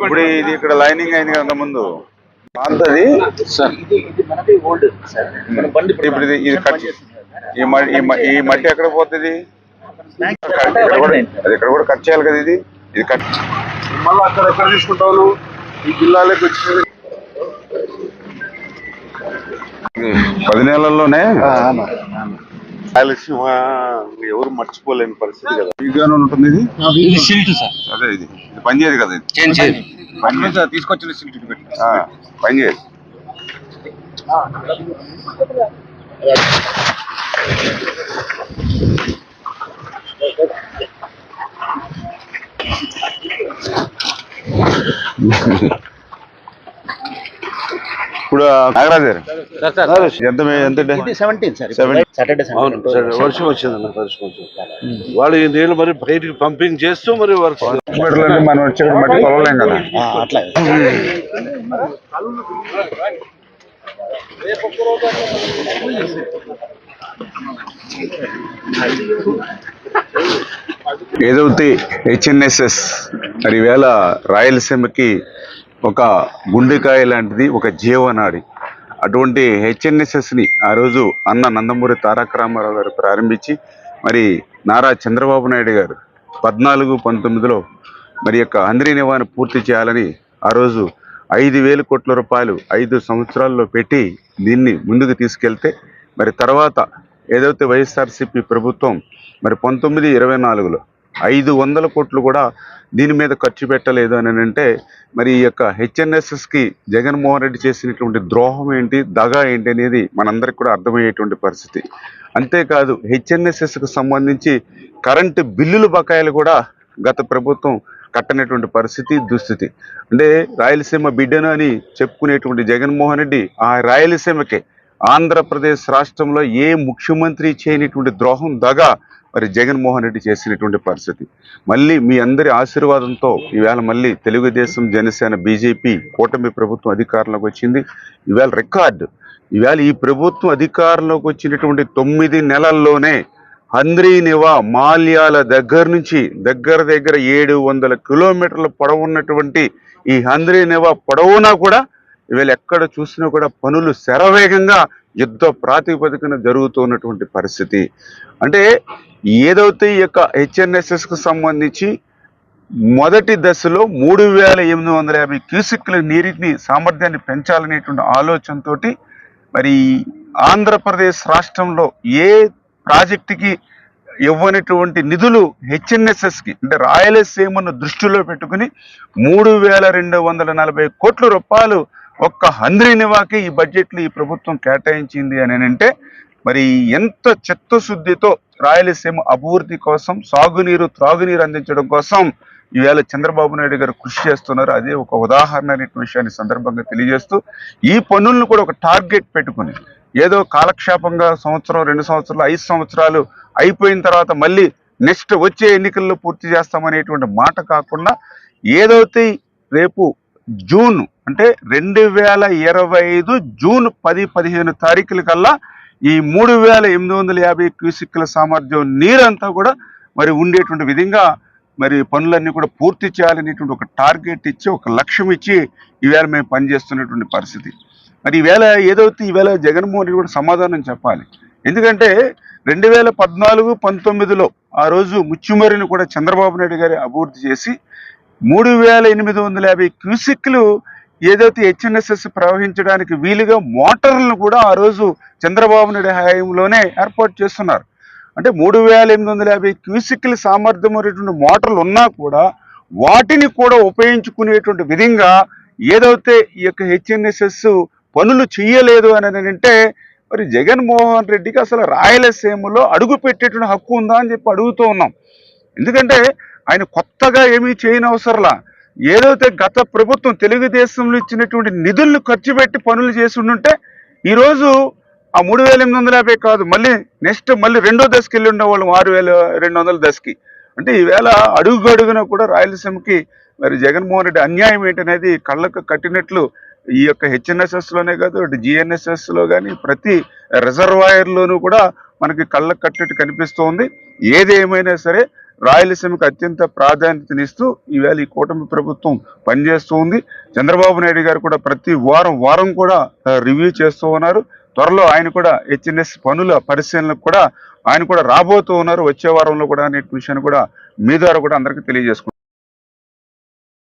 ఇప్పుడు ఇది ఇక్కడ లైనింగ్ అయింది కదా ముందు. పాతది సార్. ఇది ఇది మనది ఓల్డ్ సార్. మన బండి ఇప్పుడు ఇది ఇది కట్ ఈ మట్టి ఎక్కడ పోతుంది? అది ఇక్కడ కూడా కట్ చేయాలి కదా ఇది? ఇది కట్ మళ్ళీ అక్కడ ఎక్కడ తీసుకుంటావు ఈ జిల్లాలోకి వచ్చింది పది నెలల్లోనే? రాయలసీమ ఎవరు మర్చిపోలేని పరిస్థితి కదా. ఉంటుంది ఇది? ఇది సిల్ట్ సార్. అదే ఇది. ఇది పనిచేయదు కదా ఇది? చేంజ్ చేయండి తీసుకొచ్చిన సిల్ట్ పనిచేయదు ఇప్పుడు నాగరాజు గారు. సార్ సార్ ఎంత సెవెంటీన్ సార్. సాటర్డే వర్షం వచ్చిందన్న వర్షం వచ్చింది. వాళ్ళు ఈ నీళ్ళు మరి బయటికి పంపింగ్ చేస్తూ మరి మనం వచ్చి మట్టి కదా? అట్లా. ఏదైతే హెచ్ఎన్ఎస్ఎస్ మరి ఈవేళ రాయలసీమకి ఒక గుండెకాయ లాంటిది ఒక జీవనాడి. అటువంటి హెచ్ఎన్ఎస్ఎస్ని ఆ రోజు అన్న నందమూరి తారక రామారావు గారు ప్రారంభించి మరి నారా చంద్రబాబు నాయుడు గారు పద్నాలుగు పంతొమ్మిదిలో మరి యొక్క అందరి నివారణ పూర్తి చేయాలని ఆ రోజు ఐదు వేల కోట్ల రూపాయలు ఐదు సంవత్సరాల్లో పెట్టి దీన్ని ముందుకు తీసుకెళ్తే మరి తర్వాత ఏదైతే వైఎస్ఆర్సీపీ ప్రభుత్వం మరి పంతొమ్మిది ఇరవై నాలుగులో ఐదు వందల కోట్లు కూడా దీని మీద ఖర్చు పెట్టలేదు అని అంటే మరి ఈ యొక్క హెచ్ఎన్ఎస్ఎస్కి జగన్మోహన్ రెడ్డి చేసినటువంటి ద్రోహం ఏంటి దగా ఏంటి అనేది మనందరికి కూడా అర్థమయ్యేటువంటి పరిస్థితి. అంతేకాదు హెచ్ఎన్ఎస్ఎస్కి సంబంధించి కరెంటు బిల్లుల బకాయిలు కూడా గత ప్రభుత్వం కట్టనటువంటి పరిస్థితి దుస్థితి. అంటే రాయలసీమ బిడ్డను అని చెప్పుకునేటువంటి జగన్మోహన్ రెడ్డి ఆ రాయలసీమకే ఆంధ్రప్రదేశ్ రాష్ట్రంలో ఏ ముఖ్యమంత్రి చేయనటువంటి ద్రోహం దగా మరి జగన్మోహన్ రెడ్డి చేసినటువంటి పరిస్థితి. మళ్ళీ మీ అందరి ఆశీర్వాదంతో ఈవేళ మళ్ళీ తెలుగుదేశం జనసేన బీజేపీ కూటమి ప్రభుత్వం అధికారంలోకి వచ్చింది. ఈవేళ రికార్డు. ఈవేళ ఈ ప్రభుత్వం అధికారంలోకి వచ్చినటువంటి తొమ్మిది నెలల్లోనే హంద్రీనివా మాల్యాల దగ్గర నుంచి దగ్గర దగ్గర ఏడు వందల కిలోమీటర్ల పొడవున్నటువంటి ఈ హంద్రీనివా పొడవునా కూడా వీళ్ళు ఎక్కడ చూసినా కూడా పనులు శరవేగంగా యుద్ధ ప్రాతిపదికన జరుగుతున్నటువంటి పరిస్థితి. అంటే ఏదైతే ఈ యొక్క హెచ్ఎన్ఎస్ఎస్కు సంబంధించి మొదటి దశలో మూడు వేల ఎనిమిది వందల యాభై క్యూసిక్ల నీటిని సామర్థ్యాన్ని పెంచాలనేటువంటి ఆలోచనతో మరి ఆంధ్రప్రదేశ్ రాష్ట్రంలో ఏ ప్రాజెక్టుకి ఇవ్వనటువంటి నిధులు హెచ్ఎన్ఎస్ఎస్కి అంటే రాయలసీమను దృష్టిలో పెట్టుకుని మూడు వేల రెండు వందల నలభై కోట్ల రూపాయలు ఒక్క హంద్రీనివాకి ఈ బడ్జెట్లో ఈ ప్రభుత్వం కేటాయించింది అని అంటే మరి ఎంత చిత్తశుద్ధితో రాయలసీమ అభివృద్ధి కోసం సాగునీరు త్రాగునీరు అందించడం కోసం ఈవేళ చంద్రబాబు నాయుడు గారు కృషి చేస్తున్నారు. అదే ఒక ఉదాహరణ అనే విషయాన్ని సందర్భంగా తెలియజేస్తూ ఈ పన్నులను కూడా ఒక టార్గెట్ పెట్టుకుని ఏదో కాలక్షేపంగా సంవత్సరం రెండు సంవత్సరాలు ఐదు సంవత్సరాలు అయిపోయిన తర్వాత మళ్ళీ నెక్స్ట్ వచ్చే ఎన్నికల్లో పూర్తి చేస్తామనేటువంటి మాట కాకుండా ఏదైతే రేపు జూన్ అంటే రెండు వేల ఇరవై ఐదు జూన్ పది పదిహేను తారీఖుల కల్లా ఈ మూడు వేల ఎనిమిది వందల యాభై క్యూసిక్ల సామర్థ్యం నీరంతా కూడా మరి ఉండేటువంటి విధంగా మరి పనులన్నీ కూడా పూర్తి చేయాలనేటువంటి ఒక టార్గెట్ ఇచ్చి ఒక లక్ష్యం ఇచ్చి ఈవేళ మేము పనిచేస్తున్నటువంటి పరిస్థితి. మరి ఈవేళ ఏదైతే ఈవేళ జగన్మోహన్ రెడ్డి కూడా సమాధానం చెప్పాలి. ఎందుకంటే రెండు వేల పద్నాలుగు పంతొమ్మిదిలో ఆ రోజు ముచ్చుమరిని కూడా చంద్రబాబు నాయుడు గారి అభివృద్ధి చేసి మూడు వేల ఎనిమిది వందల యాభై క్యూసిక్లు ఏదైతే హెచ్ఎన్ఎస్ఎస్ ప్రవహించడానికి వీలుగా మోటార్లను కూడా ఆ రోజు చంద్రబాబు నాయుడు హయాంలోనే ఏర్పాటు చేస్తున్నారు. అంటే మూడు వేల ఎనిమిది వందల యాభై క్యూసిక్ల సామర్థ్యం అనేటువంటి మోటార్లు ఉన్నా కూడా వాటిని కూడా ఉపయోగించుకునేటువంటి విధంగా ఏదైతే ఈ యొక్క హెచ్ఎన్ఎస్ఎస్ పనులు చేయలేదు అని అంటే మరి జగన్మోహన్ రెడ్డికి అసలు రాయలసీమలో అడుగు పెట్టేటువంటి హక్కు ఉందా అని చెప్పి అడుగుతూ ఉన్నాం. ఎందుకంటే ఆయన కొత్తగా ఏమీ చేయని అవసరంలా ఏదైతే గత ప్రభుత్వం తెలుగుదేశంలో ఇచ్చినటువంటి నిధులను ఖర్చు పెట్టి పనులు చేసి ఉండుంటే ఈరోజు ఆ మూడు వేల ఎనిమిది వందల యాభై కాదు మళ్ళీ నెక్స్ట్ మళ్ళీ రెండో దశకి వెళ్ళి ఉండేవాళ్ళం ఆరు వేల రెండు వందల దశకి. అంటే ఈవేళ అడుగుగడుగున కూడా రాయలసీమకి మరి జగన్మోహన్ రెడ్డి అన్యాయం ఏంటనేది కళ్ళకు కట్టినట్లు ఈ యొక్క హెచ్ఎన్ఎస్ఎస్లోనే కాదు జిఎన్ఎస్ఎస్లో కానీ ప్రతి రిజర్వాయర్లోనూ కూడా మనకి కళ్ళకు కట్టినట్టు కనిపిస్తోంది. ఏది ఏమైనా సరే రాయలసీమకు అత్యంత ప్రాధాన్యతనిస్తూ ఈవేళ ఈ కూటమి ప్రభుత్వం పనిచేస్తూ ఉంది చంద్రబాబు నాయుడు గారు కూడా ప్రతి వారం వారం కూడా రివ్యూ చేస్తూ ఉన్నారు. త్వరలో ఆయన కూడా హెచ్ఎన్ఎస్ పనుల పరిశీలనకు కూడా ఆయన కూడా రాబోతూ ఉన్నారు. వచ్చే వారంలో కూడా అనే విషయాన్ని కూడా మీ ద్వారా కూడా అందరికీ తెలియజేసుకుంటారు